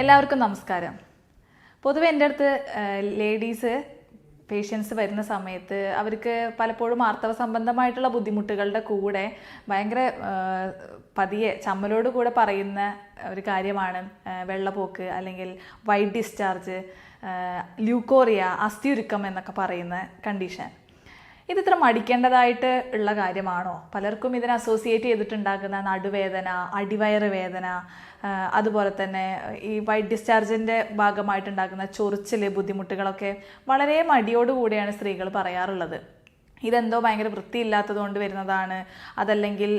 എല്ലാവർക്കും നമസ്കാരം. പൊതുവെ എന്റെ അടുത്ത് ലേഡീസ് പേഷ്യൻസ് വരുന്ന സമയത്ത് അവർക്ക് പലപ്പോഴും ആർത്തവ സംബന്ധമായിട്ടുള്ള ബുദ്ധിമുട്ടുകളുടെ കൂടെ ഭയങ്കര പതിയെ ചമ്മലോട് കൂടെ പറയുന്ന ഒരു കാര്യമാണ് വെള്ളപ്പോക്ക് അല്ലെങ്കിൽ വൈറ്റ് ഡിസ്ചാർജ് ല്യൂക്കോറിയ അസ്ഥിയുരുക്കം എന്നൊക്കെ പറയുന്ന കണ്ടീഷൻ. ഇത് ഇത്ര മടിക്കേണ്ടതായിട്ട് ഉള്ള കാര്യമാണോ? പലർക്കും ഇതിനെ അസോസിയേറ്റ് ചെയ്തിട്ടുണ്ടാക്കുന്ന നടുവേദന അടിവയറ് വേദന അതുപോലെ തന്നെ ഈ വൈറ്റ് ഡിസ്ചാർജിന്റെ ഭാഗമായിട്ടുണ്ടാക്കുന്ന ചൊറിച്ചിൽ ബുദ്ധിമുട്ടുകളൊക്കെ വളരെ മടിയോടുകൂടിയാണ് സ്ത്രീകൾ പറയാറുള്ളത്. ഇതെന്തോ ഭയങ്കര വൃത്തിയില്ലാത്തത് കൊണ്ട് വരുന്നതാണ്. അതല്ലെങ്കിൽ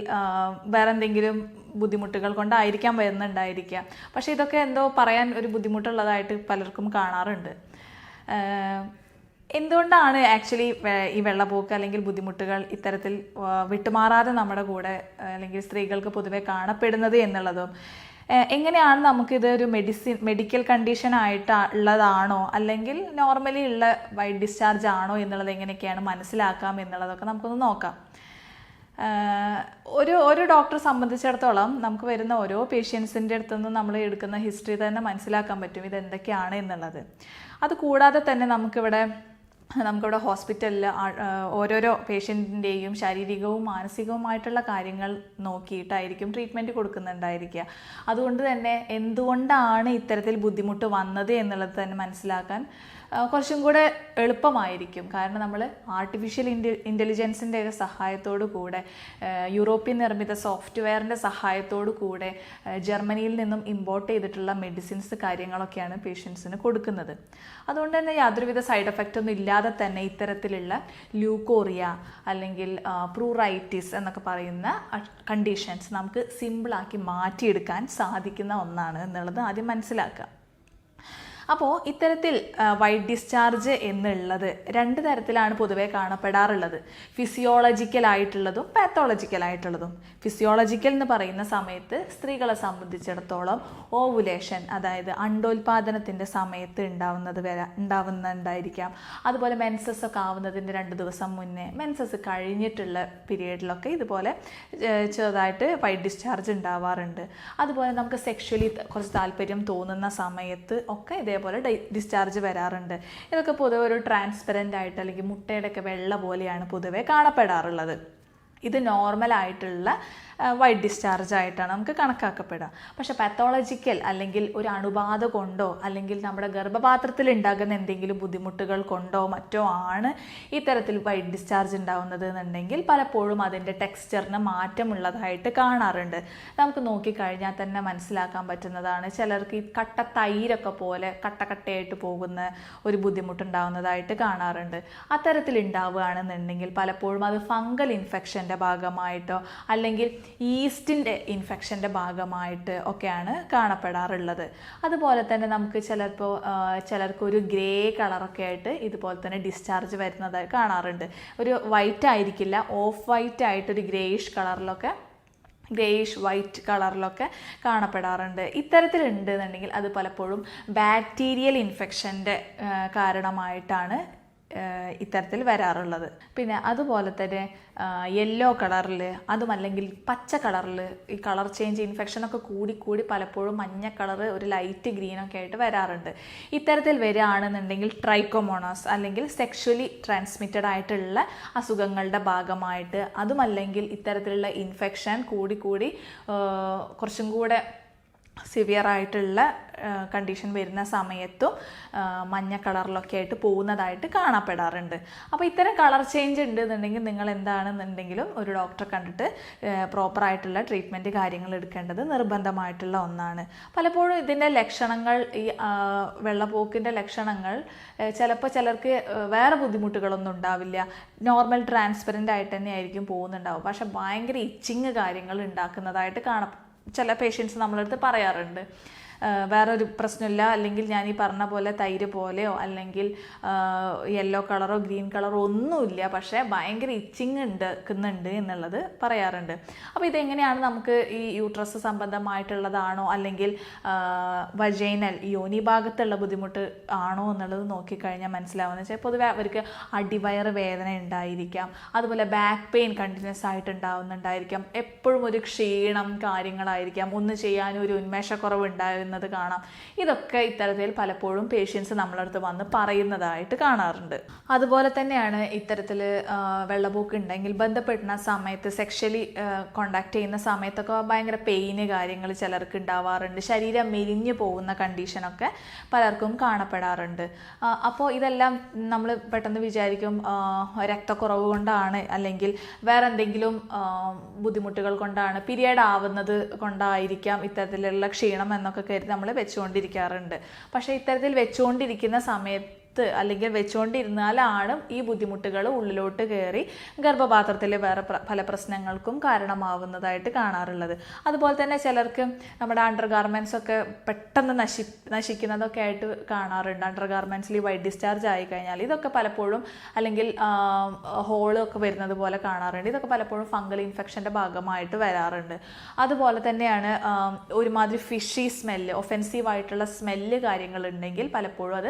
വേറെ എന്തെങ്കിലും ബുദ്ധിമുട്ടുകൾ കൊണ്ടായിരിക്കാം വരുന്നുണ്ടായിരിക്കുക. പക്ഷേ ഇതൊക്കെ എന്തോ പറയാൻ ഒരു ബുദ്ധിമുട്ടുള്ളതായിട്ട് പലർക്കും കാണാറുണ്ട്. എന്തുകൊണ്ടാണ് ആക്ച്വലി ഈ വെള്ളപ്പോക്ക് അല്ലെങ്കിൽ ബുദ്ധിമുട്ടുകൾ ഇത്തരത്തിൽ വിട്ടുമാറാതെ നമ്മുടെ കൂടെ അല്ലെങ്കിൽ സ്ത്രീകൾക്ക് പൊതുവെ കാണപ്പെടുന്നത് എന്നുള്ളതും എങ്ങനെയാണ് നമുക്കിത് ഒരു മെഡിസിൻ മെഡിക്കൽ കണ്ടീഷൻ ആയിട്ട് ഉള്ളതാണോ? അല്ലെങ്കിൽ നോർമലി ഉള്ള വൈ ഡിസ്ചാർജ് ആണോ എന്നുള്ളത് എങ്ങനെയൊക്കെയാണ് മനസ്സിലാക്കാം എന്നുള്ളതൊക്കെ നമുക്കൊന്ന് നോക്കാം. ഒരു ഒരു ഡോക്ടറെ സംബന്ധിച്ചിടത്തോളം നമുക്ക് വരുന്ന ഓരോ പേഷ്യൻസിന്റെ അടുത്തു നിന്നും നമ്മൾ എടുക്കുന്ന ഹിസ്റ്ററി തന്നെ മനസ്സിലാക്കാൻ പറ്റും ഇത് എന്തൊക്കെയാണ് എന്നുള്ളത്. അത് കൂടാതെ തന്നെ നമുക്കിവിടെ നമുക്കിവിടെ ഹോസ്പിറ്റലിൽ ഓരോരോ പേഷ്യന്റിന്റെയും ശാരീരികവും മാനസികവുമായിട്ടുള്ള കാര്യങ്ങൾ നോക്കിയിട്ടായിരിക്കും ട്രീറ്റ്മെന്റ് കൊടുക്കുന്നുണ്ടായിരിക്കുക. അതുകൊണ്ട് തന്നെ എന്തുകൊണ്ടാണ് ഇത്തരത്തിൽ ബുദ്ധിമുട്ട് വന്നത് എന്നുള്ളത് തന്നെ മനസ്സിലാക്കാൻ കുറച്ചും കൂടെ എളുപ്പമായിരിക്കും. കാരണം നമ്മൾ ആർട്ടിഫിഷ്യൽ ഇന്റ ഇന്റലിജൻസിന്റെ ഒക്കെ സഹായത്തോടു കൂടെ യൂറോപ്യൻ നിർമ്മിത സോഫ്റ്റ്വെയറിന്റെ സഹായത്തോടു കൂടെ ജർമ്മനിയിൽ നിന്നും ഇമ്പോർട്ട് ചെയ്തിട്ടുള്ള മെഡിസിൻസ് കാര്യങ്ങളൊക്കെയാണ് പേഷ്യൻസിന് കൊടുക്കുന്നത്. അതുകൊണ്ട് തന്നെ യാതൊരുവിധ സൈഡ് എഫക്റ്റ് ഒന്നും ഇല്ലാതെ തന്നെ ഇത്തരത്തിലുള്ള ല്യൂക്കോറിയ അല്ലെങ്കിൽ പ്രൂറൈറ്റിസ് എന്നൊക്കെ പറയുന്ന കണ്ടീഷൻസ് നമുക്ക് സിമ്പിളാക്കി മാറ്റിയെടുക്കാൻ സാധിക്കുന്ന ഒന്നാണ് എന്നുള്ളത് ആദ്യം മനസ്സിലാക്കുക. അപ്പോൾ ഇത്തരത്തിൽ വൈറ്റ് ഡിസ്ചാർജ് എന്നുള്ളത് രണ്ട് തരത്തിലാണ് പൊതുവെ കാണപ്പെടാറുള്ളത്. ഫിസിയോളജിക്കൽ ആയിട്ടുള്ളതും പാത്തോളജിക്കൽ ആയിട്ടുള്ളതും. ഫിസിയോളജിക്കൽ എന്ന് പറയുന്ന സമയത്ത് സ്ത്രീകളെ സംബന്ധിച്ചിടത്തോളം ഓവുലേഷൻ അതായത് അണ്ടോൽപാദനത്തിന്റെ സമയത്ത് ഉണ്ടാവുന്നത് വരെ ഉണ്ടാവുന്നുണ്ടായിരിക്കാം. അതുപോലെ മെൻസസ് ഒക്കെ ആവുന്നതിന്റെ രണ്ട് ദിവസം മുന്നേ മെൻസസ് കഴിഞ്ഞിട്ടുള്ള പീരീഡിലൊക്കെ ഇതുപോലെ ചെറുതായിട്ട് വൈറ്റ് ഡിസ്ചാർജ് ഉണ്ടാവാറുണ്ട്. അതുപോലെ നമുക്ക് സെക്ഷലി കുറച്ച് താല്പര്യം തോന്നുന്ന സമയത്ത് ഒക്കെ ഇതേപോലെ ഡിസ്ചാർജ് വരാറുണ്ട്. ഇതൊക്കെ പൊതുവെ ഒരു ട്രാൻസ്പെറന്റ് ആയിട്ട് അല്ലെങ്കിൽ മുട്ടയുടെ ഒക്കെ വെള്ള പോലെയാണ് പൊതുവെ കാണപ്പെടാറുള്ളത്. ഇത് നോർമൽ ആയിട്ടുള്ള വൈറ്റ് ഡിസ്ചാർജ് ആയിട്ടാണ് നമുക്ക് കണക്കാക്കപ്പെടുക. പക്ഷേ പാത്തോളജിക്കൽ അല്ലെങ്കിൽ ഒരു അണുബാധ കൊണ്ടോ അല്ലെങ്കിൽ നമ്മുടെ ഗർഭപാത്രത്തിൽ ഉണ്ടാകുന്ന എന്തെങ്കിലും ബുദ്ധിമുട്ടുകൾ കൊണ്ടോ മറ്റോ ആണ് ഇത്തരത്തിൽ വൈറ്റ് ഡിസ്ചാർജ് ഉണ്ടാകുന്നത് എന്നുണ്ടെങ്കിൽ പലപ്പോഴും അതിന്റെ ടെക്സ്ചറിന് മാറ്റമുള്ളതായിട്ട് കാണാറുണ്ട്. നമുക്ക് നോക്കിക്കഴിഞ്ഞാൽ തന്നെ മനസ്സിലാക്കാൻ പറ്റുന്നതാണ് ചിലർക്ക് ഈ കട്ട തൈരൊക്കെ പോലെ കട്ടക്കട്ടയായിട്ട് പോകുന്ന ഒരു ബുദ്ധിമുട്ടുണ്ടാകുന്നതായിട്ട് കാണാറുണ്ട്. അത്തരത്തിൽ ഉണ്ടാവുകയാണെന്നുണ്ടെങ്കിൽ പലപ്പോഴും അത് ഫംഗൽ ഇൻഫെക്ഷന്റെ ഭാഗമായിട്ടോ അല്ലെങ്കിൽ ഈസ്റ്റിന്റെ ഇൻഫെക്ഷന്റെ ഭാഗമായിട്ട് ഒക്കെയാണ് കാണപ്പെടാറുള്ളത്. അതുപോലെ തന്നെ നമുക്ക് ചിലപ്പോൾ ചിലർക്കൊരു ഗ്രേ കളറൊക്കെ ആയിട്ട് ഇതുപോലെ തന്നെ ഡിസ്ചാർജ് വരുന്നത് കാണാറുണ്ട്. ഒരു വൈറ്റ് ആയിരിക്കില്ല ഓഫ് വൈറ്റ് ആയിട്ടൊരു ഗ്രേയിഷ് കളറിലൊക്കെ ഗ്രേയിഷ് വൈറ്റ് കളറിലൊക്കെ കാണപ്പെടാറുണ്ട്. ഇത്തരത്തിലുണ്ടെന്നുണ്ടെങ്കിൽ അത് പലപ്പോഴും ബാക്ടീരിയൽ ഇൻഫെക്ഷന്റെ കാരണമായിട്ടാണ് ഇത്തരത്തിൽ വരാറുള്ളത്. പിന്നെ അതുപോലെ തന്നെ യെല്ലോ കളറിൽ അതുമല്ലെങ്കിൽ പച്ച കളറിൽ ഈ കളർ ചേഞ്ച് ഇൻഫെക്ഷനൊക്കെ കൂടി കൂടി പലപ്പോഴും മഞ്ഞ കളർ ഒരു ലൈറ്റ് ഗ്രീനൊക്കെ ആയിട്ട് വരാറുണ്ട്. ഇത്തരത്തിൽ വരികയാണെന്നുണ്ടെങ്കിൽ ട്രൈക്കോമോണോസ് അല്ലെങ്കിൽ സെക്ഷലി ട്രാൻസ്മിറ്റഡ് ആയിട്ടുള്ള അസുഖങ്ങളുടെ ഭാഗമായിട്ട് അതുമല്ലെങ്കിൽ ഇത്തരത്തിലുള്ള ഇൻഫെക്ഷൻ കൂടി കൂടി കുറച്ചും കൂടെ സിവിയർ ആയിട്ടുള്ള കണ്ടീഷൻ വരുന്ന സമയത്തും മഞ്ഞ കളറിലൊക്കെ ആയിട്ട് പോകുന്നതായിട്ട് കാണപ്പെടാറുണ്ട്. അപ്പോൾ ഇത്തരം കളർ ചേഞ്ച് ഉണ്ട് എന്നുണ്ടെങ്കിൽ നിങ്ങൾ എന്താണെന്നുണ്ടെങ്കിലും ഒരു ഡോക്ടറെ കണ്ടിട്ട് പ്രോപ്പറായിട്ടുള്ള ട്രീറ്റ്മെന്റ് കാര്യങ്ങൾ എടുക്കേണ്ടത് നിർബന്ധമായിട്ടുള്ള ഒന്നാണ്. പലപ്പോഴും ഇതിന്റെ ലക്ഷണങ്ങൾ ഈ വെള്ളപ്പോക്കിന്റെ ലക്ഷണങ്ങൾ ചിലപ്പോൾ ചിലർക്ക് വേറെ ബുദ്ധിമുട്ടുകളൊന്നും ഉണ്ടാവില്ല. നോർമൽ ട്രാൻസ്പെറന്റ് ആയിട്ട് തന്നെ ആയിരിക്കും പോകുന്നുണ്ടാവും. പക്ഷേ ഭയങ്കര ഇച്ചിങ് കാര്യങ്ങൾ ഉണ്ടാക്കുന്നതായിട്ട് കാണ ചില പേഷ്യൻസ് നമ്മളടുത്ത് പറയാറുണ്ട്. വേറൊരു പ്രശ്നമില്ല. അല്ലെങ്കിൽ ഞാൻ ഈ പറഞ്ഞ പോലെ തൈര് പോലെയോ അല്ലെങ്കിൽ യെല്ലോ കളറോ ഗ്രീൻ കളറോ ഒന്നുമില്ല. പക്ഷേ ഭയങ്കര ഇച്ചിങ് ഉണ്ടാക്കുന്നുണ്ട് എന്നുള്ളത് പറയാറുണ്ട്. അപ്പോൾ ഇതെങ്ങനെയാണ് നമുക്ക് ഈ യൂട്രസ് സംബന്ധമായിട്ടുള്ളതാണോ അല്ലെങ്കിൽ വജൈനൽ യോനി ഭാഗത്തുള്ള ബുദ്ധിമുട്ട് ആണോ എന്നുള്ളത് നോക്കിക്കഴിഞ്ഞാൽ മനസ്സിലാവുന്നത്. വെച്ചാൽ പൊതുവെ അവർക്ക് അടിവയറ് വേദന ഉണ്ടായിരിക്കാം. അതുപോലെ ബാക്ക് പെയിൻ കണ്ടിന്യൂസ് ആയിട്ട് ഉണ്ടാവുന്നുണ്ടായിരിക്കാം എപ്പോഴും ഒരു ക്ഷീണം കാര്യങ്ങളായിരിക്കാം. ഒന്ന് ചെയ്യാനും ഒരു ഉന്മേഷക്കുറവ് ഉണ്ടാകുന്ന വരുന്നത് കാണാം. ഇതൊക്കെ ഇത്തരത്തിൽ പലപ്പോഴും പേഷ്യൻസ് നമ്മളടുത്ത് വന്ന് പറയുന്നതായിട്ട് കാണാറുണ്ട്. അതുപോലെ തന്നെയാണ് ഇത്തരത്തിൽ വെള്ളപൂക്ക് ഉണ്ടെങ്കിൽ ബന്ധപ്പെടുന്ന സമയത്ത് സെക്ഷലി കോണ്ടാക്ട് ചെയ്യുന്ന സമയത്തൊക്കെ ഭയങ്കര പെയിന് കാര്യങ്ങൾ ചിലർക്ക് ഉണ്ടാവാറുണ്ട്. ശരീരം മെലിഞ്ഞു പോകുന്ന കണ്ടീഷനൊക്കെ പലർക്കും കാണപ്പെടാറുണ്ട്. അപ്പോൾ ഇതെല്ലാം നമ്മൾ പെട്ടെന്ന് വിചാരിക്കും രക്തക്കുറവ് കൊണ്ടാണ് അല്ലെങ്കിൽ വേറെ എന്തെങ്കിലും ബുദ്ധിമുട്ടുകൾ കൊണ്ടാണ് പീരിയഡ് ആവുന്നത് കൊണ്ടായിരിക്കാം ഇത്തരത്തിലുള്ള ക്ഷീണം എന്നൊക്കെ കരുതി നമ്മൾ വെച്ചുകൊണ്ടിരിക്കാറുണ്ട്. പക്ഷേ ഇത്തരത്തിൽ വെച്ചുകൊണ്ടിരിക്കുന്ന സമയത്ത് അല്ലെങ്കിൽ വെച്ചുകൊണ്ടിരുന്നാലാണ് ഈ ബുദ്ധിമുട്ടുകൾ ഉള്ളിലോട്ട് കയറി ഗർഭപാത്രത്തിലെ വേറെ പല പ്രശ്നങ്ങൾക്കും കാരണമാവുന്നതായിട്ട് കാണാറുള്ളത്. അതുപോലെ തന്നെ ചിലർക്ക് നമ്മുടെ അണ്ടർ ഗാർമെന്റ്സ് ഒക്കെ പെട്ടെന്ന് നശി നശിക്കുന്നതൊക്കെ ആയിട്ട് കാണാറുണ്ട്. അണ്ടർ ഗാർമെന്റ്സിൽ വൈറ്റ് ഡിസ്ചാർജ് ആയി കഴിഞ്ഞാൽ ഇതൊക്കെ പലപ്പോഴും അല്ലെങ്കിൽ ഹോളൊക്കെ വരുന്നത് പോലെ കാണാറുണ്ട്. ഇതൊക്കെ പലപ്പോഴും ഫംഗൽ ഇൻഫെക്ഷന്റെ ഭാഗമായിട്ട് വരാറുണ്ട്. അതുപോലെ തന്നെയാണ് ഒരുമാതിരി ഫിഷി സ്മെല്ല് ഒഫെൻസീവ് ആയിട്ടുള്ള സ്മെല്ല് കാര്യങ്ങളുണ്ടെങ്കിൽ പലപ്പോഴും അത്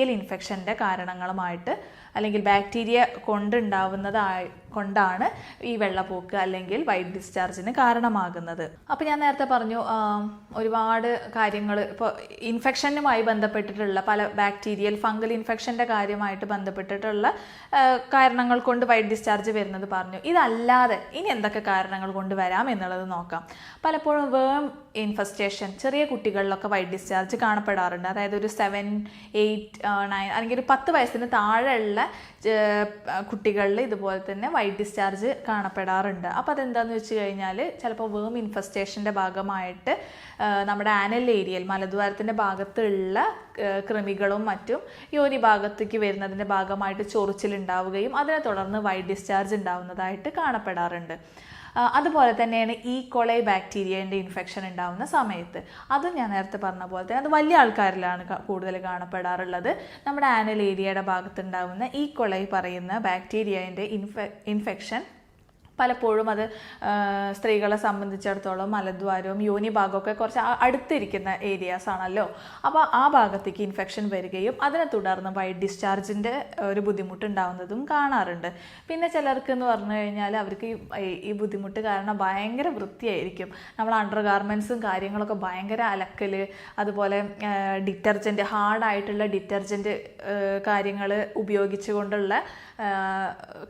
ബാക്ടീരിയൽ ഇൻഫെക്ഷന്റെ കാരണങ്ങളുമായിട്ട് അല്ലെങ്കിൽ ബാക്ടീരിയ കൊണ്ടുണ്ടാവുന്നതായി കൊണ്ടാണ് ഈ വെള്ളപ്പോക്ക് അല്ലെങ്കിൽ വൈറ്റ് ഡിസ്ചാർജിന് കാരണമാകുന്നത്. അപ്പോൾ ഞാൻ നേരത്തെ പറഞ്ഞു ഒരുപാട് കാര്യങ്ങൾ ഇപ്പോൾ ഇൻഫെക്ഷനുമായി ബന്ധപ്പെട്ടിട്ടുള്ള പല ബാക്ടീരിയൽ ഫംഗൽ ഇൻഫെക്ഷന്റെ കാര്യമായിട്ട് ബന്ധപ്പെട്ടിട്ടുള്ള കാരണങ്ങൾ കൊണ്ട് വൈറ്റ് ഡിസ്ചാർജ് വരുന്നത് പറഞ്ഞു. ഇതല്ലാതെ ഇനി എന്തൊക്കെ കാരണങ്ങൾ കൊണ്ട് വരാം എന്നുള്ളത് നോക്കാം. പലപ്പോഴും വേം ഇൻഫെസ്റ്റേഷൻ ചെറിയ കുട്ടികളിലൊക്കെ വൈറ്റ് ഡിസ്ചാർജ് കാണപ്പെടാറുണ്ട്. അതായത് ഒരു സെവൻ എയ്റ്റ് നയൻ അല്ലെങ്കിൽ ഒരു പത്ത് വയസ്സിന് താഴെയുള്ള കുട്ടികളിൽ ഇതുപോലെ തന്നെ വൈറ്റ് ഡിസ്ചാർജ് കാണപ്പെടാറുണ്ട്. അപ്പോൾ അതെന്താണെന്ന് വെച്ച് കഴിഞ്ഞാൽ ചിലപ്പോൾ വേം ഇൻഫെസ്റ്റേഷന്റെ ഭാഗമായിട്ട് നമ്മുടെ ആനൽ ഏരിയയിൽ മലദ്വാരത്തിന്റെ ഭാഗത്തുള്ള കൃമികളും മറ്റും യോനി ഭാഗത്തേക്ക് വരുന്നതിന്റെ ഭാഗമായിട്ട് ചൊറിച്ചിലുണ്ടാവുകയും അതിനെ തുടർന്ന് വൈറ്റ് ഡിസ്ചാർജ് ഉണ്ടാവുന്നതായിട്ട് കാണപ്പെടാറുണ്ട്. അതുപോലെ തന്നെയാണ് ഈ കൊളൈ ബാക്ടീരിയേന്റെ ഇൻഫെക്ഷൻ ഉണ്ടാകുന്ന സമയത്ത്. അതും ഞാൻ നേരത്തെ പറഞ്ഞ പോലെ തന്നെ അത് വലിയ ആൾക്കാരിലാണ് കൂടുതൽ കാണപ്പെടാറുള്ളത്. നമ്മുടെ ആനൽ ഏരിയയുടെ ഭാഗത്തുണ്ടാവുന്ന ഈ കൊളൈ പറയുന്ന ബാക്ടീരിയേന്റെ ഇൻഫെ ഇൻഫെക്ഷൻ പലപ്പോഴും അത് സ്ത്രീകളെ സംബന്ധിച്ചിടത്തോളം മലദ്വാരവും യോനി ഭാഗമൊക്കെ കുറച്ച് അടുത്തിരിക്കുന്ന ഏരിയാസ് ആണല്ലോ. അപ്പോൾ ആ ഭാഗത്തേക്ക് ഇൻഫെക്ഷൻ വരികയും അതിനെ തുടർന്ന് വൈറ്റ് ഡിസ്ചാർജിന്റെ ഒരു ബുദ്ധിമുട്ടുണ്ടാവുന്നതും കാണാറുണ്ട്. പിന്നെ ചിലർക്ക് എന്ന് പറഞ്ഞു കഴിഞ്ഞാൽ അവർക്ക് ഈ- ബുദ്ധിമുട്ട് കാരണം ഭയങ്കര വൃത്തിയായിരിക്കും. നമ്മൾ അണ്ടർ ഗാർമെൻസും കാര്യങ്ങളൊക്കെ ഭയങ്കര അലക്കൽ അതുപോലെ ഡിറ്റർജന്റ് ഹാർഡായിട്ടുള്ള ഡിറ്റർജന്റ് കാര്യങ്ങൾ ഉപയോഗിച്ചുകൊണ്ടുള്ള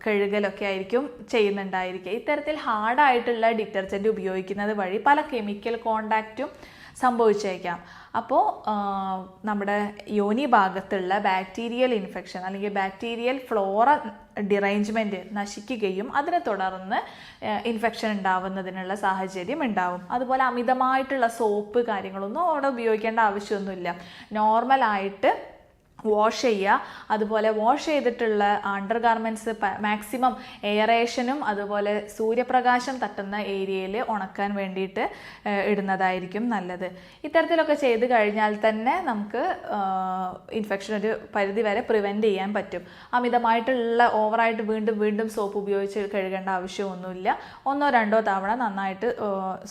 കഴുകലൊക്കെ ആയിരിക്കും ചെയ്യുന്നുണ്ടായിരിക്കുക ഇത്തരത്തിൽ ഹാർഡായിട്ടുള്ള ഡിറ്റർജന്റ് ഉപയോഗിക്കുന്നത് വഴി പല കെമിക്കൽ കോണ്ടാക്റ്റും സംഭവിച്ചേക്കാം. അപ്പോൾ നമ്മുടെ യോനി ഭാഗത്തുള്ള ബാക്ടീരിയൽ ഇൻഫെക്ഷൻ അല്ലെങ്കിൽ ബാക്ടീരിയൽ ഫ്ലോറ ഡിറേഞ്ച്മെന്റ് നശിക്കുകയും അതിനെ തുടർന്ന് ഇൻഫെക്ഷൻ ഉണ്ടാവുന്നതിനുള്ള സാഹചര്യം ഉണ്ടാവും. അതുപോലെ അമിതമായിട്ടുള്ള സോപ്പ് കാര്യങ്ങളൊന്നും അവിടെ ഉപയോഗിക്കേണ്ട ആവശ്യമൊന്നുമില്ല. നോർമലായിട്ട് വാഷ് ചെയ്യുക. അതുപോലെ വാഷ് ചെയ്തിട്ടുള്ള അണ്ടർ ഗാർമെന്റ്സ് മാക്സിമം എയറേഷനും അതുപോലെ സൂര്യപ്രകാശം തട്ടുന്ന ഏരിയയിൽ ഉണക്കാൻ വേണ്ടിയിട്ട് ഇടുന്നതായിരിക്കും നല്ലത്. ഇത്തരത്തിലൊക്കെ ചെയ്ത് കഴിഞ്ഞാൽ തന്നെ നമുക്ക് ഇൻഫെക്ഷൻ ഒരു പരിധി വരെ പ്രിവെന്റ് ചെയ്യാൻ പറ്റും. അമിതമായിട്ടുള്ള ഓവറായിട്ട് വീണ്ടും വീണ്ടും സോപ്പ് ഉപയോഗിച്ച് കഴുകേണ്ട ആവശ്യമൊന്നുമില്ല. ഒന്നോ രണ്ടോ തവണ നന്നായിട്ട്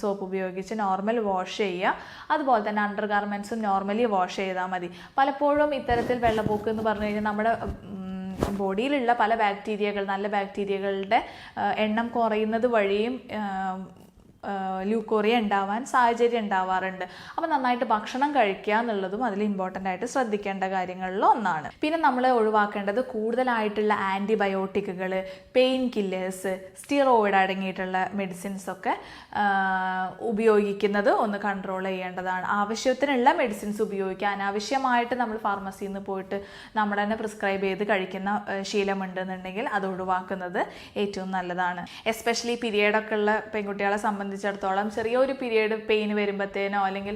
സോപ്പ് ഉപയോഗിച്ച് നോർമൽ വാഷ് ചെയ്യുക. അതുപോലെ തന്നെ അണ്ടർ ഗാർമെന്റ്സും നോർമലി വാഷ് ചെയ്താൽ മതി. പലപ്പോഴും ഇത്തരത്തിൽ വെള്ളപ്പൊക്ക് എന്ന് പറഞ്ഞു കഴിഞ്ഞാൽ നമ്മുടെ ബോഡിയിലുള്ള പല ബാക്ടീരിയകൾ നല്ല ബാക്ടീരിയകളുടെ എണ്ണം കുറയുന്നത് വഴിയും ല്യൂക്കോറിയ ഉണ്ടാവാൻ സാഹചര്യം ഉണ്ടാവാറുണ്ട്. അപ്പോൾ നന്നായിട്ട് ഭക്ഷണം കഴിക്കുക എന്നുള്ളതും അതിൽ ഇമ്പോർട്ടന്റ് ആയിട്ട് ശ്രദ്ധിക്കേണ്ട കാര്യങ്ങളിൽ ഒന്നാണ്. പിന്നെ നമ്മൾ ഒഴിവാക്കേണ്ടത് കൂടുതലായിട്ടുള്ള ആന്റിബയോട്ടിക്കുകൾ പെയിൻ കില്ലേഴ്സ് സ്റ്റിറോയിഡ് അടങ്ങിയിട്ടുള്ള മെഡിസിൻസ് ഒക്കെ ഉപയോഗിക്കുന്നത് ഒന്ന് കൺട്രോൾ ചെയ്യേണ്ടതാണ്. ആവശ്യത്തിനുള്ള മെഡിസിൻസ് ഉപയോഗിക്കുക. അനാവശ്യമായിട്ട് നമ്മൾ ഫാർമസിയിൽ നിന്ന് പോയിട്ട് നമ്മൾ തന്നെ പ്രിസ്ക്രൈബ് ചെയ്ത് കഴിക്കുന്ന ശീലമുണ്ടെന്നുണ്ടെങ്കിൽ അത് ഒഴിവാക്കുന്നത് ഏറ്റവും നല്ലതാണ്. എസ്പെഷ്യലി പീരിയഡൊക്കെ ഉള്ള പെൺകുട്ടികളെ സംബന്ധിച്ചിടത്തോളം ചെറിയൊരു പീരീഡ് പെയിൻ വരുമ്പോഴത്തേനോ അല്ലെങ്കിൽ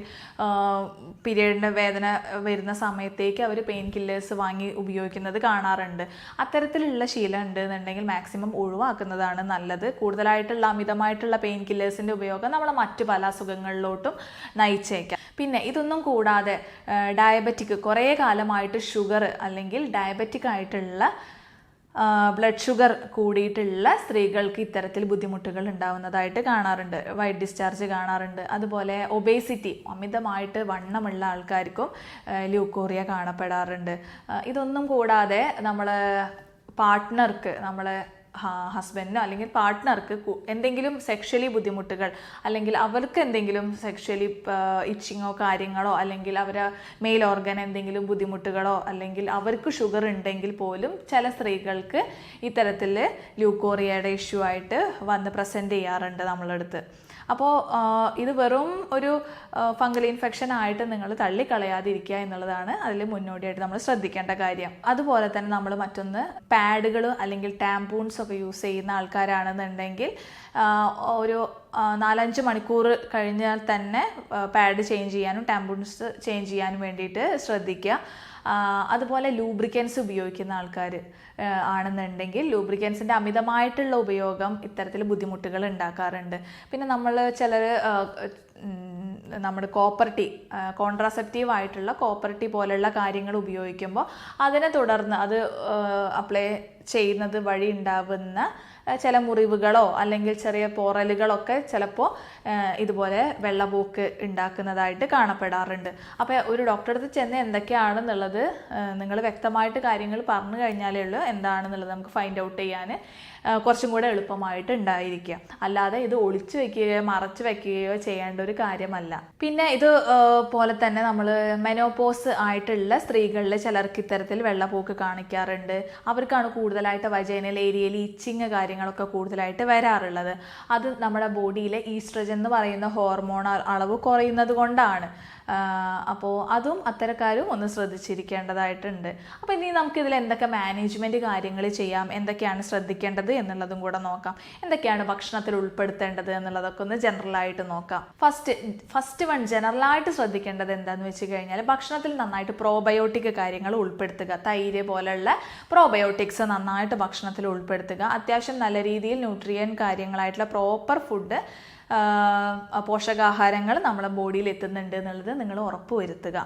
പീരീഡിന്റെ വേദന വരുന്ന സമയത്തേക്ക് അവർ പെയിൻ കില്ലേഴ്സ് വാങ്ങി ഉപയോഗിക്കുന്നത് കാണാറുണ്ട്. അത്തരത്തിലുള്ള ശീലം ഉണ്ട് എന്നുണ്ടെങ്കിൽ മാക്സിമം ഒഴിവാക്കുന്നതാണ് നല്ലത്. കൂടുതലായിട്ടുള്ള അമിതമായിട്ടുള്ള പെയിൻ കില്ലേഴ്സിന്റെ ഉപയോഗം നമ്മളെ മറ്റു പല അസുഖങ്ങളിലോട്ടും നയിച്ചേക്കാം. പിന്നെ ഇതൊന്നും കൂടാതെ ഡയബറ്റിക് കുറേ കാലമായിട്ട് ഷുഗർ അല്ലെങ്കിൽ ഡയബറ്റിക് ആയിട്ടുള്ള ബ്ലഡ് ഷുഗർ കൂടിയിട്ടുള്ള സ്ത്രീകൾക്ക് ഇത്തരത്തിൽ ബുദ്ധിമുട്ടുകൾ ഉണ്ടാവുന്നതായിട്ട് കാണാറുണ്ട്. വൈറ്റ് ഡിസ്ചാർജ് കാണാറുണ്ട്. അതുപോലെ ഒബേസിറ്റി അമിതമായിട്ട് വണ്ണമുള്ള ആൾക്കാർക്കും ല്യൂക്കോറിയ കാണപ്പെടാറുണ്ട്. ഇതൊന്നും കൂടാതെ നമ്മൾ പാർട്ട്ണർക്ക് നമ്മളെ ഹസ്ബൻഡിനോ അല്ലെങ്കിൽ പാർട്ട്ണർക്ക് എന്തെങ്കിലും സെക്ഷലി ബുദ്ധിമുട്ടുകൾ അല്ലെങ്കിൽ അവർക്ക് എന്തെങ്കിലും സെക്ഷലി ഇച്ചിങ്ങോ കാര്യങ്ങളോ അല്ലെങ്കിൽ അവരെ മെയിൽ ഓർഗൻ എന്തെങ്കിലും ബുദ്ധിമുട്ടുകളോ അല്ലെങ്കിൽ അവർക്ക് ഷുഗർ ഉണ്ടെങ്കിൽ പോലും ചില സ്ത്രീകൾക്ക് ഇത്തരത്തിൽ ലൂക്കോറിയയുടെ ഇഷ്യൂ ആയിട്ട് വന്ന് പ്രസന്റ് ചെയ്യാറുണ്ട് നമ്മളടുത്ത്. അപ്പോൾ ഇത് വെറും ഒരു ഫംഗൽ ഇൻഫെക്ഷൻ ആയിട്ട് നിങ്ങൾ തള്ളിക്കളയാതിരിക്കുക എന്നുള്ളതാണ് അതിൽ മുന്നോടിയായിട്ട് നമ്മൾ ശ്രദ്ധിക്കേണ്ട കാര്യം. അതുപോലെ തന്നെ നമ്മൾ മറ്റൊന്ന് പാഡുകൾ അല്ലെങ്കിൽ ടാമ്പൂൺസ് ഒക്കെ യൂസ് ചെയ്യുന്ന ആൾക്കാരാണെന്നുണ്ടെങ്കിൽ ഒരു നാലഞ്ച് മണിക്കൂർ കഴിഞ്ഞാൽ തന്നെ പാഡ് ചേഞ്ച് ചെയ്യാനും ടാമ്പൂൺസ് ചേഞ്ച് ചെയ്യാനും വേണ്ടിയിട്ട് ശ്രദ്ധിക്കുക. അതുപോലെ ലൂബ്രിക്കൻസ് ഉപയോഗിക്കുന്ന ആൾക്കാർ ആണെന്നുണ്ടെങ്കിൽ ലൂബ്രിക്കൻസിന്റെ അമിതമായിട്ടുള്ള ഉപയോഗം ഇത്തരത്തിൽ ബുദ്ധിമുട്ടുകൾ ഉണ്ടാക്കാറുണ്ട്. പിന്നെ നമ്മൾ ചിലർ നമ്മുടെ കോപ്പർ ടീ കോൺട്രാസെപ്റ്റീവ് ആയിട്ടുള്ള കോപ്പർ ടീ പോലെയുള്ള കാര്യങ്ങൾ ഉപയോഗിക്കുമ്പോൾ അതിനെ തുടർന്ന് അത് അപ്ലൈ ചെയ്യുന്നത് വഴി ഉണ്ടാവുന്ന ചില മുറിവുകളോ അല്ലെങ്കിൽ ചെറിയ പോറലുകളൊക്കെ ചിലപ്പോൾ ഇതുപോലെ വെള്ളപോക്ക് ഉണ്ടാക്കുന്നതായിട്ട് കാണപ്പെടാറുണ്ട്. അപ്പോൾ ഒരു ഡോക്ടറെ അടുത്ത് ചെന്ന് എന്തൊക്കെയാണെന്നുള്ളത് നിങ്ങൾ വ്യക്തമായിട്ട് കാര്യങ്ങൾ പറഞ്ഞു കഴിഞ്ഞാലേ ഉള്ളൂ എന്താണെന്നുള്ളത് നമുക്ക് ഫൈൻഡ് ഔട്ട് ചെയ്യാൻ കുറച്ചും കൂടെ എളുപ്പമായിട്ട് ഉണ്ടായിരിക്കുക അല്ലാതെ ഇത് ഒളിച്ചു വെക്കുകയോ മറച്ചു വെക്കുകയോ ചെയ്യേണ്ട ഒരു കാര്യമല്ല. പിന്നെ ഇത് പോലെ തന്നെ നമ്മൾ മെനോപോസ് ആയിട്ടുള്ള സ്ത്രീകളിൽ ചിലർക്ക് ഇത്തരത്തിൽ വെള്ളപ്പോക്ക് കാണിക്കാറുണ്ട്. അവർക്കാണ് കൂടുതലായിട്ട് വജൈനൽ ഏരിയയിൽ ഇച്ചിങ് കാര്യങ്ങളൊക്കെ കൂടുതലായിട്ട് വരാറുള്ളത്. അത് നമ്മുടെ ബോഡിയിലെ ഈസ്ട്രജൻ എന്ന് പറയുന്ന ഹോർമോൺ അളവ് കുറയുന്നത് കൊണ്ടാണ്. അപ്പോൾ അതും അത്തരക്കാരും ഒന്ന് ശ്രദ്ധിച്ചിരിക്കേണ്ടതായിട്ടുണ്ട്. അപ്പോൾ ഇനി നമുക്ക് ഇതിൽ എന്തൊക്കെ മാനേജ്മെന്റ് കാര്യങ്ങൾ ചെയ്യാം എന്തൊക്കെയാണ് ശ്രദ്ധിക്കേണ്ടത് എന്നുള്ളതും കൂടെ നോക്കാം. എന്തൊക്കെയാണ് ഭക്ഷണത്തിൽ ഉൾപ്പെടുത്തേണ്ടത് എന്നുള്ളതൊക്കെ ഒന്ന് ജനറലായിട്ട് നോക്കാം. ഫസ്റ്റ് ഫസ്റ്റ് വൺ ജനറലായിട്ട് ശ്രദ്ധിക്കേണ്ടത് എന്താണെന്ന് വെച്ച് കഴിഞ്ഞാൽ ഭക്ഷണത്തിൽ നന്നായിട്ട് പ്രോബയോട്ടിക് കാര്യങ്ങൾ ഉൾപ്പെടുത്തുക. തൈര് പോലെയുള്ള പ്രോബയോട്ടിക്സ് നന്നായിട്ട് ഭക്ഷണത്തിൽ ഉൾപ്പെടുത്തുക. അത്യാവശ്യം നല്ല രീതിയിൽ ന്യൂട്രിയൻ കാര്യങ്ങളായിട്ടുള്ള പ്രോപ്പർ ഫുഡ് പോഷകാഹാരങ്ങൾ നമ്മളെ ബോഡിയിൽ എത്തുന്നുണ്ട് എന്നുള്ളത് നിങ്ങൾ ഉറപ്പുവരുത്തുക.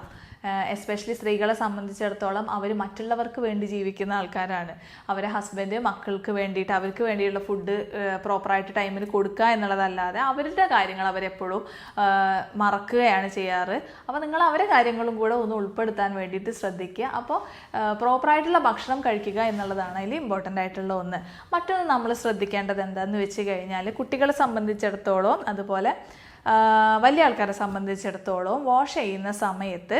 എസ്പെഷ്യലി സ്ത്രീകളെ സംബന്ധിച്ചിടത്തോളം അവർ മറ്റുള്ളവർക്ക് വേണ്ടി ജീവിക്കുന്ന ആൾക്കാരാണ്. അവരെ ഹസ്ബൻഡ് മക്കൾക്ക് വേണ്ടിയിട്ട് അവർക്ക് വേണ്ടിയുള്ള ഫുഡ് പ്രോപ്പറായിട്ട് ടൈമിൽ കൊടുക്കുക എന്നുള്ളതല്ലാതെ അവരുടെ കാര്യങ്ങൾ അവരെപ്പോഴും മറക്കുകയാണ് ചെയ്യാറ്. അപ്പോൾ നിങ്ങൾ അവരെ കാര്യങ്ങളും കൂടെ ഒന്ന് ഉൾപ്പെടുത്താൻ വേണ്ടിയിട്ട് ശ്രദ്ധിക്കുക. അപ്പോൾ പ്രോപ്പറായിട്ടുള്ള ഭക്ഷണം കഴിക്കുക എന്നുള്ളതാണ് അതിൽ ഇമ്പോർട്ടന്റ് ആയിട്ടുള്ള ഒന്ന്. മറ്റൊന്ന് നമ്മൾ ശ്രദ്ധിക്കേണ്ടത് എന്താണെന്ന് വെച്ച് കഴിഞ്ഞാൽ കുട്ടികളെ സംബന്ധിച്ചിടത്തോളം അതുപോലെ വലിയ ആൾക്കാരെ സംബന്ധിച്ചിടത്തോളം വാഷ് ചെയ്യുന്ന സമയത്ത്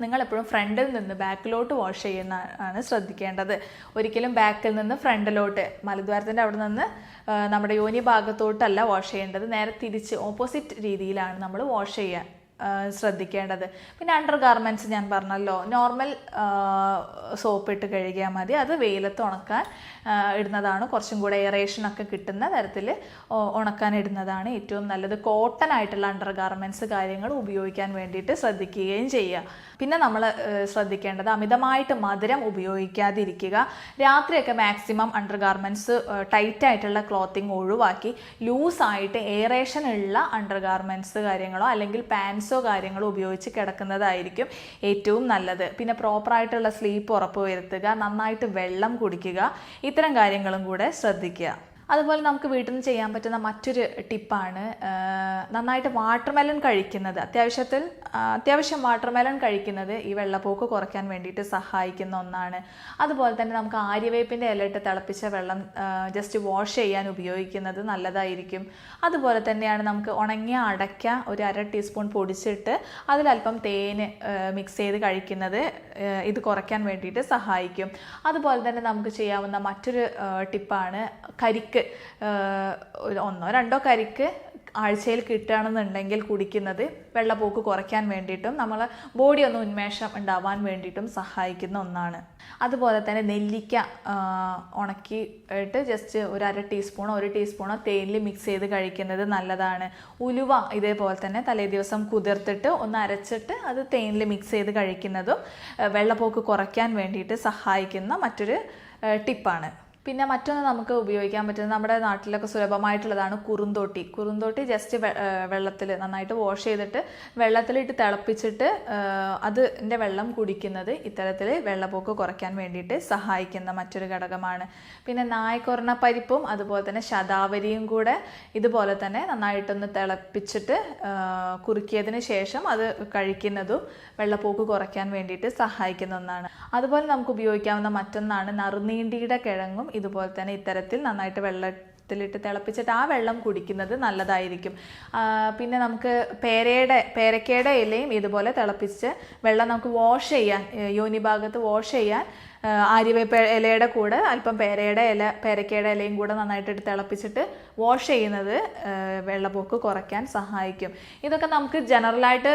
നിങ്ങൾ എപ്പോഴും ഫ്രണ്ടിൽ നിന്ന് ബാക്കിലോട്ട് വാഷ് ചെയ്യുന്ന ആണ് ശ്രദ്ധിക്കേണ്ടത്. ഒരിക്കലും ബാക്കിൽ നിന്ന് ഫ്രണ്ടിലോട്ട് മലദ്വാരത്തിന്റെ അവിടെ നിന്ന് നമ്മുടെ യോനി ഭാഗത്തോട്ടല്ല വാഷ് ചെയ്യേണ്ടത്. നേരെ തിരിച്ച് ഓപ്പോസിറ്റ് രീതിയിലാണ് നമ്മൾ വാഷ് ചെയ്യാൻ ആ, ശ്രദ്ധിക്കേണ്ടത്. പിന്നെ അണ്ടർ ഗാർമെന്റ്സ് ഞാൻ പറഞ്ഞല്ലോ. നോർമൽ സോപ്പ് ഇട്ട് കഴുകിയാൽ മതി. അത് വെയിലത്ത് ഉണക്കാൻ ഇടുന്നതാണ്. കുറച്ചും കൂടെ എയറേഷൻ ഒക്കെ കിട്ടുന്ന തരത്തിൽ ഉണക്കാൻ ഇടുന്നതാണ് ഏറ്റവും നല്ലത്. കോട്ടൺ ആയിട്ടുള്ള അണ്ടർ ഗാർമെന്റ്സ് കാര്യങ്ങൾ ഉപയോഗിക്കാൻ വേണ്ടിയിട്ട് ശ്രദ്ധിക്കുകയും ചെയ്യുക. പിന്നെ നമ്മൾ ശ്രദ്ധിക്കേണ്ടത് അമിതമായിട്ട് മധുരം ഉപയോഗിക്കാതിരിക്കുക. രാത്രിയൊക്കെ മാക്സിമം അണ്ടർ ഗാർമെന്റ്സ് ടൈറ്റ് ആയിട്ടുള്ള ക്ലോത്തിങ് ഒഴിവാക്കി ലൂസായിട്ട് എയറേഷൻ ഉള്ള അണ്ടർ ഗാർമെന്റ്സ് കാര്യങ്ങളോ അല്ലെങ്കിൽ പാൻസോ കാര്യങ്ങളോ ഉപയോഗിച്ച് കിടക്കുന്നതായിരിക്കും ഏറ്റവും നല്ലത്. പിന്നെ പ്രോപ്പറായിട്ടുള്ള സ്ലീപ്പ് ഉറപ്പ് വരുത്തുക നന്നായിട്ട് വെള്ളം കുടിക്കുക ഇത്തരം കാര്യങ്ങളും കൂടെ ശ്രദ്ധിക്കുക. അതുപോലെ നമുക്ക് വീട്ടിൽ നിന്ന് ചെയ്യാൻ പറ്റുന്ന മറ്റൊരു ടിപ്പാണ് നന്നായിട്ട് വാട്ടർമെലൺ കഴിക്കുന്നത്. അത്യാവശ്യത്തിൽ അത്യാവശ്യം വാട്ടർമെലൺ കഴിക്കുന്നത് ഈ വെള്ളപ്പോക്ക് കുറയ്ക്കാൻ വേണ്ടിയിട്ട് സഹായിക്കുന്ന ഒന്നാണ്. അതുപോലെ തന്നെ നമുക്ക് ആര്യവേപ്പിന്റെ ഇലയിട്ട് തിളപ്പിച്ച വെള്ളം ജസ്റ്റ് വാഷ് ചെയ്യാൻ ഉപയോഗിക്കുന്നത് നല്ലതായിരിക്കും. അതുപോലെ തന്നെയാണ് നമുക്ക് ഉണങ്ങിയ അടയ്ക്ക ഒരു അര ടീസ്പൂൺ പൊടിച്ചിട്ട് അതിലല്പം തേന് മിക്സ് ചെയ്ത് കഴിക്കുന്നത് ഇത് കുറയ്ക്കാൻ വേണ്ടിയിട്ട് സഹായിക്കും. അതുപോലെ തന്നെ നമുക്ക് ചെയ്യാവുന്ന മറ്റൊരു ടിപ്പാണ് കരിക്ക്. ഒന്നോ രണ്ടോ കരിക്ക് ആഴ്ചയിൽ കിട്ടുകയാണെന്നുണ്ടെങ്കിൽ കുടിക്കുന്നത് വെള്ളപ്പോക്ക് കുറയ്ക്കാൻ വേണ്ടിയിട്ടും നമ്മളെ ബോഡി ഒന്ന് ഉന്മേഷം ഉണ്ടാവാൻ വേണ്ടിയിട്ടും സഹായിക്കുന്ന ഒന്നാണ്. അതുപോലെ തന്നെ നെല്ലിക്ക ഉണക്കിയിട്ട് ജസ്റ്റ് ഒരു അര ടീസ്പൂണോ ഒരു ടീസ്പൂണോ തേനിൽ മിക്സ് ചെയ്ത് കഴിക്കുന്നത് നല്ലതാണ്. ഉലുവ ഇതേപോലെ തന്നെ തലേ ദിവസം കുതിർത്തിട്ട് ഒന്ന് അരച്ചിട്ട് അത് തേനിൽ മിക്സ് ചെയ്ത് കഴിക്കുന്നതും വെള്ളപ്പോക്ക് കുറയ്ക്കാൻ വേണ്ടിയിട്ട് സഹായിക്കുന്ന മറ്റൊരു ടിപ്പാണ്. പിന്നെ മറ്റൊന്ന് നമുക്ക് ഉപയോഗിക്കാൻ പറ്റുന്നത് നമ്മുടെ നാട്ടിലൊക്കെ സുലഭമായിട്ടുള്ളതാണ് കുറുന്തോട്ടി. കുറുന്തോട്ടി ജസ്റ്റ് വെള്ളത്തിൽ നന്നായിട്ട് വാഷ് ചെയ്തിട്ട് വെള്ളത്തിലിട്ട് തിളപ്പിച്ചിട്ട് അതിന്റെ വെള്ളം കുടിക്കുന്നത് ഇത്തരത്തിൽ വെള്ളപ്പൊക്ക് കുറയ്ക്കാൻ വേണ്ടിയിട്ട് സഹായിക്കുന്ന മറ്റൊരു ഘടകമാണ്. പിന്നെ നായ്ക്കൊറണ പരിപ്പും അതുപോലെ തന്നെ ശതാവരിയും കൂടെ ഇതുപോലെ തന്നെ നന്നായിട്ടൊന്ന് തിളപ്പിച്ചിട്ട് കുറുക്കിയതിന് ശേഷം അത് കഴിക്കുന്നതും വെള്ളപ്പൊക്ക് കുറയ്ക്കാൻ വേണ്ടിയിട്ട് സഹായിക്കുന്ന ഒന്നാണ്. അതുപോലെ നമുക്ക് ഉപയോഗിക്കാവുന്ന മറ്റൊന്നാണ് നറുനീണ്ടിയുടെ കിഴങ്ങും ഇതുപോലെ തന്നെ ഇത്തരത്തിൽ നന്നായിട്ട് വെള്ളത്തിലിട്ട് തിളപ്പിച്ചിട്ട് ആ വെള്ളം കുടിക്കുന്നത് നല്ലതായിരിക്കും. പിന്നെ നമുക്ക് പേരയുടെ പേരക്കയുടെ ഇലയും ഇതുപോലെ തിളപ്പിച്ച് വെള്ളം നമുക്ക് വാഷ് ചെയ്യാൻ യോനി ഭാഗത്ത് വാഷ് ചെയ്യാൻ ആര്യവേപ്പ ഇലയുടെ കൂടെ അല്പം പേരയുടെ ഇല പേരക്കയുടെ ഇലയും കൂടെ നന്നായിട്ട് തിളപ്പിച്ചിട്ട് വാഷ് ചെയ്യുന്നത് വെള്ളപ്പൊക്ക് കുറയ്ക്കാൻ സഹായിക്കും. ഇതൊക്കെ നമുക്ക് ജനറലായിട്ട്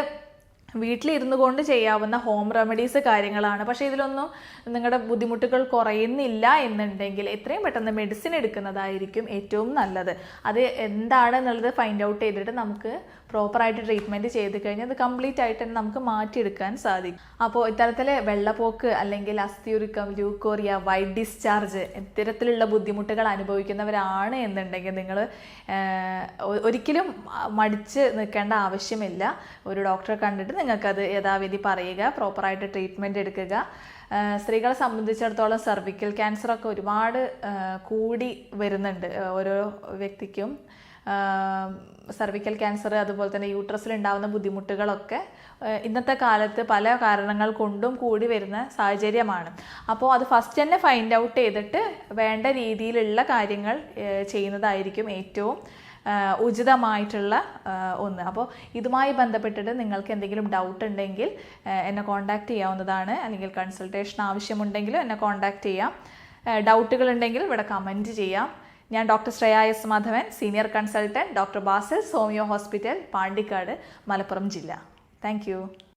വീട്ടിലിരുന്നു കൊണ്ട് ചെയ്യാവുന്ന ഹോം റെമഡീസ് കാര്യങ്ങളാണ്. പക്ഷേ ഇതിലൊന്നും നിങ്ങളുടെ ബുദ്ധിമുട്ടുകൾ കുറയുന്നില്ല എന്നുണ്ടെങ്കിൽ എത്രയും പെട്ടെന്ന് മെഡിസിൻ എടുക്കുന്നതായിരിക്കും ഏറ്റവും നല്ലത്. അത് എന്താണെന്നുള്ളത് ഫൈൻഡ് ഔട്ട് ചെയ്തിട്ട് നമുക്ക് പ്രോപ്പറായിട്ട് ട്രീറ്റ്മെന്റ് ചെയ്ത് കഴിഞ്ഞാൽ അത് കംപ്ലീറ്റ് ആയിട്ട് തന്നെ നമുക്ക് മാറ്റിയെടുക്കാൻ സാധിക്കും. അപ്പോൾ ഇത്തരത്തിലെ വെള്ളപ്പോക്ക് അല്ലെങ്കിൽ അസ്ഥിയുരുക്കം ലൂക്കോറിയ വൈറ്റ് ഡിസ്ചാർജ് ഇത്തരത്തിലുള്ള ബുദ്ധിമുട്ടുകൾ അനുഭവിക്കുന്നവരാണ് എന്നുണ്ടെങ്കിൽ നിങ്ങൾ ഒരിക്കലും മടിച്ച് നിൽക്കേണ്ട ആവശ്യമില്ല. ഒരു ഡോക്ടറെ കണ്ടിട്ട് നിങ്ങൾക്കത് യഥാവിധി പറയുക പ്രോപ്പറായിട്ട് ട്രീറ്റ്മെന്റ് എടുക്കുക. സ്ത്രീകളെ സംബന്ധിച്ചിടത്തോളം സർവിക്കൽ ക്യാൻസറൊക്കെ ഒരുപാട് കൂടി വരുന്നുണ്ട്. ഓരോ വ്യക്തിക്കും സർവിക്കൽ ക്യാൻസർ അതുപോലെ തന്നെ യൂട്രസിൽ ഉണ്ടാകുന്ന ബുദ്ധിമുട്ടുകളൊക്കെ ഇന്നത്തെ കാലത്ത് പല കാരണങ്ങൾ കൊണ്ടും കൂടി വരുന്ന സാഹചര്യമാണ്. അപ്പോൾ അത് ഫസ്റ്റ് തന്നെ ഫൈൻഡ് ഔട്ട് ചെയ്തിട്ട് വേണ്ട രീതിയിലുള്ള കാര്യങ്ങൾ ചെയ്യുന്നതായിരിക്കും ഏറ്റവും ഉചിതമായിട്ടുള്ള ഒന്ന്. അപ്പോൾ ഇതുമായി ബന്ധപ്പെട്ടിട്ട് നിങ്ങൾക്ക് എന്തെങ്കിലും ഡൗട്ട് ഉണ്ടെങ്കിൽ എന്നെ കോൺടാക്റ്റ് ചെയ്യാവുന്നതാണ്. അല്ലെങ്കിൽ കൺസൾട്ടേഷൻ ആവശ്യമുണ്ടെങ്കിലും എന്നെ കോൺടാക്റ്റ് ചെയ്യാം. ഡൗട്ടുകൾ ഉണ്ടെങ്കിൽ ഇവിടെ കമന്റ് ചെയ്യാം. ഞാൻ doctor Shreya S Madhavan senior consultant doctor Basil സോമിയോ hospital Pandikkad Malappuram ജില്ല. താങ്ക്